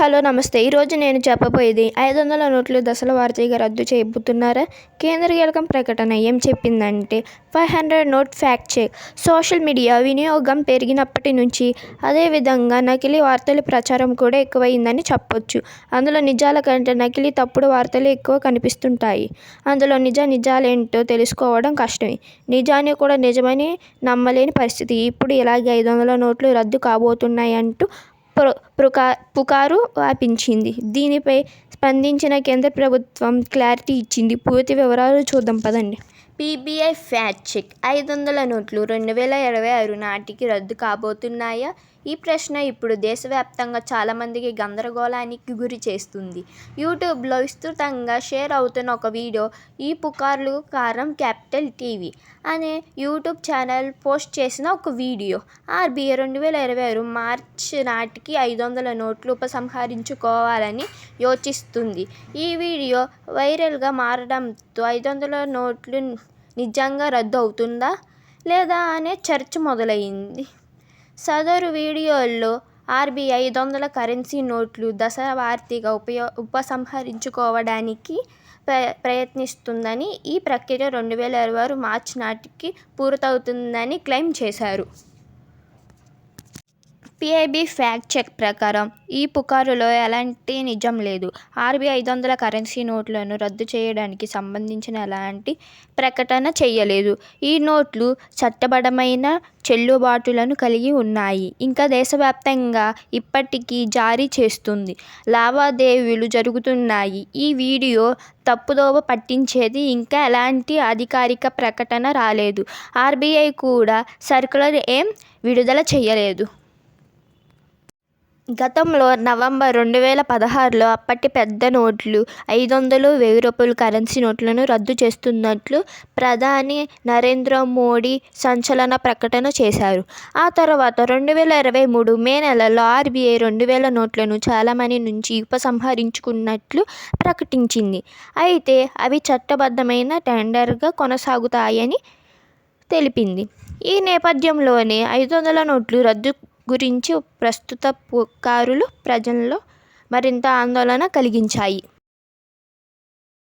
Hello నమస్తే. ఈరోజు నేను చెప్పబోయేది ఐదు వందల నోట్లు దశల వారీగా రద్దు చేయబోతున్నారా? కేంద్ర కీలకం ప్రకటన ఏం చెప్పిందంటే five hundred note fact check. Social media వినియోగం పెరిగినప్పటి నుంచి అదేవిధంగా నకిలీ వార్తల ప్రచారం కూడా ఎక్కువైందని చెప్పొచ్చు. అందులో నిజాల కంటే నకిలీ తప్పుడు వార్తలు ఎక్కువ కనిపిస్తుంటాయి. అందులో నిజ నిజాలేంటో తెలుసుకోవడం కష్టమే. నిజాన్ని కూడా నిజమని నమ్మలేని పరిస్థితి. ఇప్పుడు ఇలాగే ఐదు వందల నోట్లు రద్దు కాబోతున్నాయంటూ అంటూ పుకారు వ్యాపించింది. దీనిపై స్పందించిన కేంద్ర ప్రభుత్వం క్లారిటీ ఇచ్చింది. పూర్తి వివరాలు చూద్దాం పదండి. PBI fact check. ఐదు వందల నోట్లు రెండు వేల ఇరవై ఆరు నాటికి రద్దు కాబోతున్నాయా? ఈ ప్రశ్న ఇప్పుడు దేశవ్యాప్తంగా చాలామందికి గందరగోళానికి గురి చేస్తుంది. యూట్యూబ్లో విస్తృతంగా షేర్ అవుతున్న ఒక వీడియో ఈ పుకార్లు కారం క్యాపిటల్ టీవీ అనే యూట్యూబ్ ఛానల్ పోస్ట్ చేసిన ఒక వీడియో. ఆర్బీఐ రెండు వేల ఇరవై ఆరు మార్చ్ నాటికి ఐదు వందల నోట్లు ఉపసంహరించుకోవాలని యోచిస్తుంది. ఈ వీడియో వైరల్గా మారడంతో ఐదు వందల నోట్లు నిజంగా రద్దు అవుతుందా లేదా అనే చర్చ మొదలైంది. సదరు వీడియోల్లో ఆర్బీఐ ఐదు వందల కరెన్సీ నోట్లు దశలవారీగా ఉపయో ఉపసంహరించుకోవడానికి ప్ర ప్రయత్నిస్తుందని ఈ ప్రక్రియ రెండు వేల ఇరవై ఆరు మార్చి నాటికి పూర్తవుతుందని క్లెయిమ్ చేశారు. పీఐబీ ఫ్యాక్ట్ చెక్ ప్రకారం ఈ పుకారులో ఎలాంటి నిజం లేదు. ఆర్బీఐ ఐదు వందల కరెన్సీ నోట్లను రద్దు చేయడానికి సంబంధించిన ఎలాంటి ప్రకటన చేయలేదు ఈ నోట్లు చట్టబడమైన చెల్లుబాటులను కలిగి ఉన్నాయి. ఇంకా దేశవ్యాప్తంగా ఇప్పటికీ జారీ చేస్తుంది. లావాదేవీలు జరుగుతున్నాయి. ఈ వీడియో తప్పుదోవ పట్టించేది ఇంకా ఎలాంటి అధికారిక ప్రకటన రాలేదు. ఆర్బీఐ కూడా సర్కులర్ ఏం విడుదల చేయలేదు గతంలో నవంబర్ రెండు వేల పదహారులో అప్పటి పెద్ద నోట్లు ఐదు వందలు వెయ్యి రూపాయల కరెన్సీ నోట్లను రద్దు చేస్తున్నట్లు ప్రధాని నరేంద్ర మోడీ సంచలన ప్రకటన చేశారు. ఆ తర్వాత రెండు వేల ఇరవై మూడు మే నెలలో ఆర్బీఐ రెండు వేల నోట్లను చాలామంది నుంచి ఉపసంహరించుకున్నట్లు ప్రకటించింది. అయితే అవి చట్టబద్ధమైన టెండర్గా కొనసాగుతాయని తెలిపింది. ఈ నేపథ్యంలోనే ఐదు వందల నోట్లు రద్దు గురించి ప్రస్తుత పుకారులు ప్రజల్లో మరింత ఆందోళన కలిగించాయి.